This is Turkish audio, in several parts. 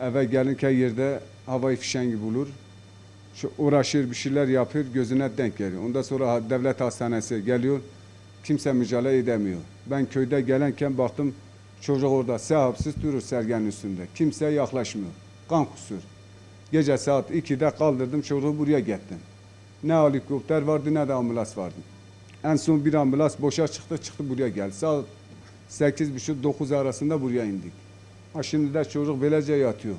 Eve gelirken yerde havai fişengi bulur. Şu uğraşır bir şeyler yapır gözüne denk geliyor. Ondan sonra devlet hastanesi geliyor. Kimse mücadele edemiyor. Ben köyde gelenken baktım çocuk orada sahipsiz durur sergenin üstünde. Kimse yaklaşmıyor. Kan kusur. Gece saat 2'de kaldırdım çocuğu buraya getirdim. Ne helikopter vardı ne de ambulans vardı. En son bir ambulans boşa çıktı çıktı buraya geldi. Saat 8.30-9 arasında buraya indik. Ha şimdi de çocuk böylece yatıyor.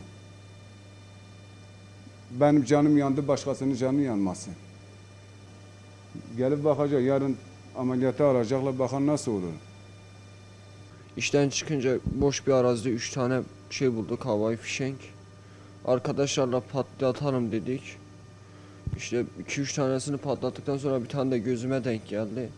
Benim canım yandı, başkasının canı yanmasın. Gelip bakacak, yarın ameliyata alacaklar, bakan nasıl olur? İşten çıkınca boş bir arazide 3 tane şey bulduk havai fişenk. Arkadaşlarla patlatalım dedik. İşte 2-3 tanesini patlattıktan sonra bir tane de gözüme denk geldi.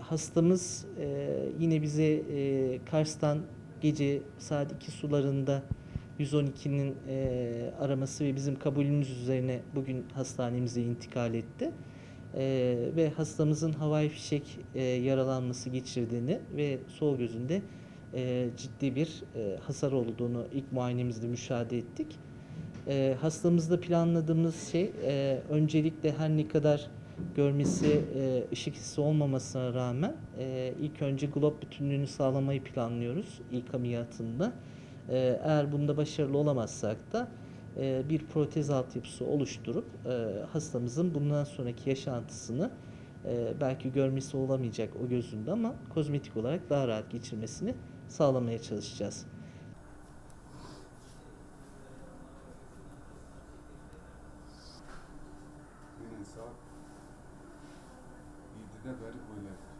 Hastamız e, yine bize e, Kars'tan gece saat 2 sularında 112'nin e, araması ve bizim kabulümüz üzerine bugün hastanemize intikal etti. E, ve hastamızın havai fişek e, yaralanması geçirdiğini ve sol gözünde e, ciddi bir e, hasar olduğunu ilk muayenemizde müşahede ettik. E, hastamızda planladığımız şey e, öncelikle her ne kadar görmesi e, ışık hissi olmamasına rağmen e, ilk önce glob bütünlüğünü sağlamayı planlıyoruz ilk ameliyatında. E, eğer bunda başarılı olamazsak da e, bir protez altyapısı oluşturup e, hastamızın bundan sonraki yaşantısını e, belki görmesi olamayacak o gözünde ama kozmetik olarak daha rahat geçirmesini sağlamaya çalışacağız. suck. He did not very good.